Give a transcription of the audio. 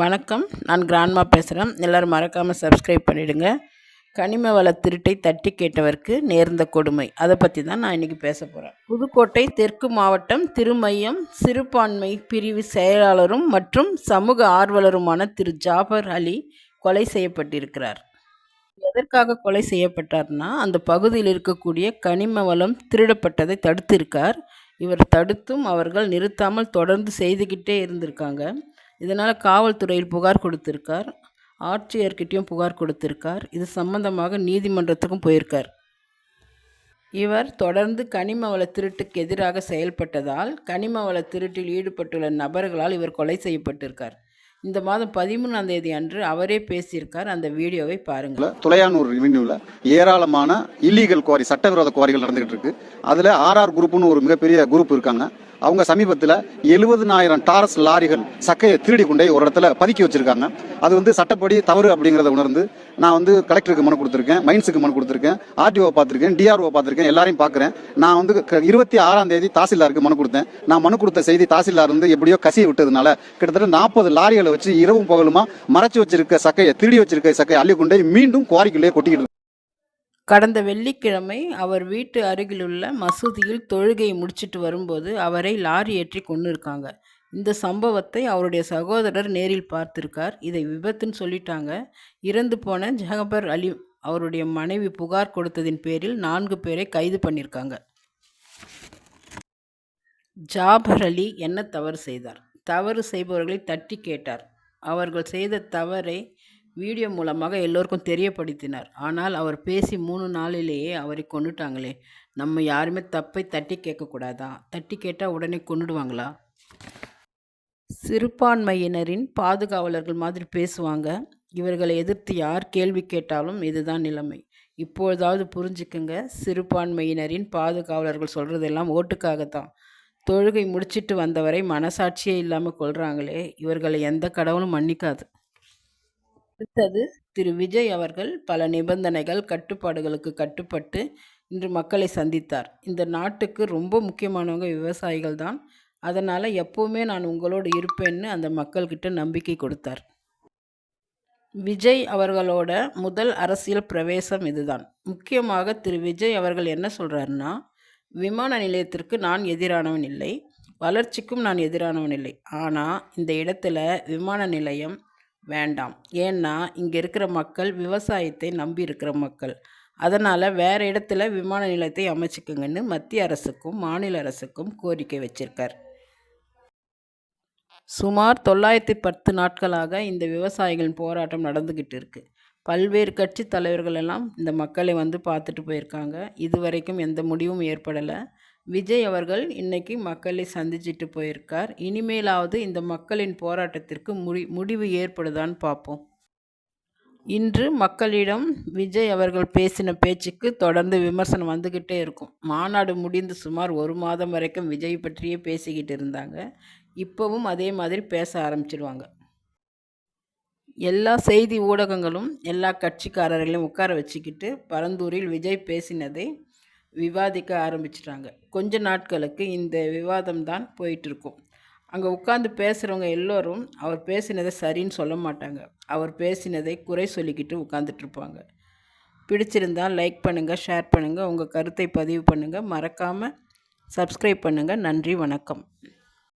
வணக்கம். நான் கிராண்ட்மா பேசுகிறேன் எல்லோரும் மறக்காமல் சப்ஸ்கிரைப் பண்ணிவிடுங்க கனிம வள திருட்டை தட்டி கேட்டவருக்கு நேர்ந்த கொடுமை. அதை பற்றி தான் நான் இன்றைக்கி பேச போகிறேன் புதுக்கோட்டை தெற்கு மாவட்டம் திருமையம் சிறுபான்மை பிரிவு செயலாளரும் மற்றும் சமூக ஆர்வலருமான திரு ஜாபர் அலி கொலை செய்யப்பட்டிருக்கிறார். எதற்காக கொலை செய்யப்பட்டார்னா அந்த பகுதியில் இருக்கக்கூடிய கனிம வளம் திருடப்பட்டதை தடுத்திருக்கார். இவர் தடுத்தும் அவர்கள் நிறுத்தாமல் தொடர்ந்து செய்துக்கிட்டே இருந்திருக்காங்க. இதனால் காவல்துறையில் புகார் கொடுத்துருக்கார். ஆட்சியர்கிட்டையும் புகார் கொடுத்துருக்கார். இது சம்பந்தமாக நீதிமன்றத்துக்கும் போயிருக்கார். இவர் தொடர்ந்து கனிம வள திருட்டுக்கு எதிராக செயல்பட்டதால் கனிம வள திருட்டில் ஈடுபட்டுள்ள நபர்களால் இவர் கொலை செய்யப்பட்டிருக்கார். இந்த மாதம் பதிமூணாம் தேதி அன்று அவரே பேசியிருக்கார். அந்த வீடியோவை பாருங்கள். துளையானூர் ரெவென்யூவில் ஏராளமான இல்லீகல் குவாரி சட்டவிரோத குவாரிகள் நடந்துகிட்டு இருக்கு. அதில் ஆர்ஆர் குரூப்னு ஒரு மிகப்பெரிய குரூப் இருக்காங்க. அவங்க சமீபத்தில் எழுபதுனாயிரம் டாரஸ் லாரிகள் சக்கையை திருடி கொண்டே ஒரு இடத்துல பதுக்கி வச்சிருக்காங்க. அது வந்து சட்டப்படி தவறு அப்படிங்கிறத உணர்ந்து நான் வந்து கலெக்டருக்கு மனு கொடுத்துருக்கேன் மைன்ஸுக்கு மனு கொடுத்துருக்கேன் ஆர்டிஓ பார்த்துருக்கேன் டிஆர்ஓ பார்த்துருக்கேன் எல்லாரையும் பார்க்குறேன். நான் வந்து இருபத்தி ஆறாம் தேதி தாசில்தாருக்கு மனு கொடுத்தேன். நான் மனு கொடுத்த செய்தி தாசில்தார் வந்து எப்படியோ கசிய விட்டதுனால கிட்டத்தட்ட நாற்பது லாரிகளை வச்சு இரவும் பகலுமா மறைச்சு வச்சிருக்க சக்கையை திருடி வச்சிருக்க சக்கையை அள்ளி கொண்டே மீண்டும் குவாரிக்குள்ளே கொட்டிக்கிட்டு கடந்த வெள்ளிக்கிழமை அவர் வீட்டு அருகிலுள்ள மசூதியில் தொழுகையை முடிச்சிட்டு வரும்போது அவரை லாரி ஏற்றி கொண்டு இருக்காங்க இந்த சம்பவத்தை அவருடைய சகோதரர் நேரில் பார்த்திருக்கார். இதை விபத்துன்னு சொல்லிட்டாங்க. இறந்து போன ஜஹபர் அலி அவருடைய மனைவி புகார் கொடுத்ததின் பேரில் நான்கு பேரை கைது பண்ணியிருக்காங்க ஜாபர் அலி என்ன தவறு செய்தார்? தவறு செய்பவர்களை தட்டி கேட்டார். அவர்கள் செய்த தவறை வீடியோ மூலமாக எல்லோருக்கும் தெரியப்படுத்தினார். ஆனால் அவர் பேசி மூணு நாளிலேயே அவரை கொண்டுட்டாங்களே நம்ம யாருமே தப்பை தட்டி கேட்கக்கூடாதா? தட்டி கேட்டால் உடனே கொண்டுடுவாங்களா சிறுபான்மையினரின் பாதுகாவலர்கள் மாதிரி பேசுவாங்க. இவர்களை எதிர்த்து யார் கேள்வி கேட்டாலும் இதுதான் நிலைமை. இப்பொழுதாவது புரிஞ்சுக்குங்க. சிறுபான்மையினரின் பாதுகாவலர்கள் சொல்கிறதெல்லாம் ஓட்டுக்காகத்தான். தொழுகை முடிச்சிட்டு வந்தவரை மனசாட்சியே இல்லாமல் கொள்கிறாங்களே இவர்களை எந்த கடவுளும் மன்னிக்காது. அடுத்தது திரு விஜய் அவர்கள் பல நிபந்தனைகள் கட்டுப்பாடுகளுக்கு கட்டுப்பட்டு இன்று மக்களை சந்தித்தார். இந்த நாட்டுக்கு ரொம்ப முக்கியமானவங்க விவசாயிகள் தான். அதனால் எப்போவுமே நான் உங்களோடு இருப்பேன்னு அந்த மக்கள்கிட்ட நம்பிக்கை கொடுத்தார். விஜய் அவர்களோட முதல் அரசியல் பிரவேசம் இதுதான். முக்கியமாக திரு விஜய் அவர்கள் என்ன சொல்கிறாருன்னா விமான நிலையத்திற்கு நான் எதிரானவன் இல்லை வளர்ச்சிக்கும் நான் எதிரானவன் இல்லை. ஆனால் இந்த இடத்துல விமான நிலையம் வேண்டாம். ஏன்னா இங்கே இருக்கிற மக்கள் விவசாயத்தை நம்பி இருக்கிற மக்கள். அதனால் வேறு இடத்துல விமான நிலையத்தை அமைச்சிக்கங்கன்னு மத்திய அரசுக்கும் மாநில அரசுக்கும் கோரிக்கை வச்சிருக்கார். சுமார் தொள்ளாயிரத்தி பத்து நாட்களாக இந்த விவசாயிகளின் போராட்டம் நடந்துக்கிட்டு இருக்குது பல்வேறு கட்சி தலைவர்கள் எல்லாம் இந்த மக்களை வந்து பார்த்துட்டு போயிருக்காங்க. இதுவரைக்கும் எந்த முடிவும் ஏற்படலை. விஜய் அவர்கள் இன்னைக்கு மக்களை சந்திச்சிட்டு போயிருக்கார். இனிமேலாவது இந்த மக்களின் போராட்டத்திற்கு முடி முடிவு ஏற்படுதான்னு பார்ப்போம். இன்று மக்களிடம் விஜய் அவர்கள் பேசின பேச்சுக்கு தொடர்ந்து விமர்சனம் வந்துக்கிட்டே இருக்கும். மாநாடு முடிந்து சுமார் ஒரு மாதம் வரைக்கும் விஜய் பற்றியே பேசிக்கிட்டு இருந்தாங்க. இப்போவும் அதே மாதிரி பேச ஆரம்பிச்சிடுவாங்க எல்லா செய்தி ஊடகங்களும் எல்லா கட்சிக்காரர்களையும் உட்கார வச்சுக்கிட்டு பரந்தூரில் விஜய் பேசினதை விவாதிக்க ஆரம்பிச்சிட்டாங்க. கொஞ்ச நாட்களுக்கு இந்த விவாதம் தான் போயிட்டுருக்கும். அங்கே உட்காந்து பேசுகிறவங்க எல்லோரும் அவர் பேசினதை சரின்னு சொல்ல மாட்டாங்க. அவர் பேசினதை குறை சொல்லிக்கிட்டு உட்காந்துட்ருப்பாங்க பிடிச்சிருந்தால் லைக் பண்ணுங்கள் ஷேர் பண்ணுங்கள் உங்கள் கருத்தை பதிவு பண்ணுங்கள் மறக்காமல் சப்ஸ்கிரைப் பண்ணுங்கள் நன்றி வணக்கம்.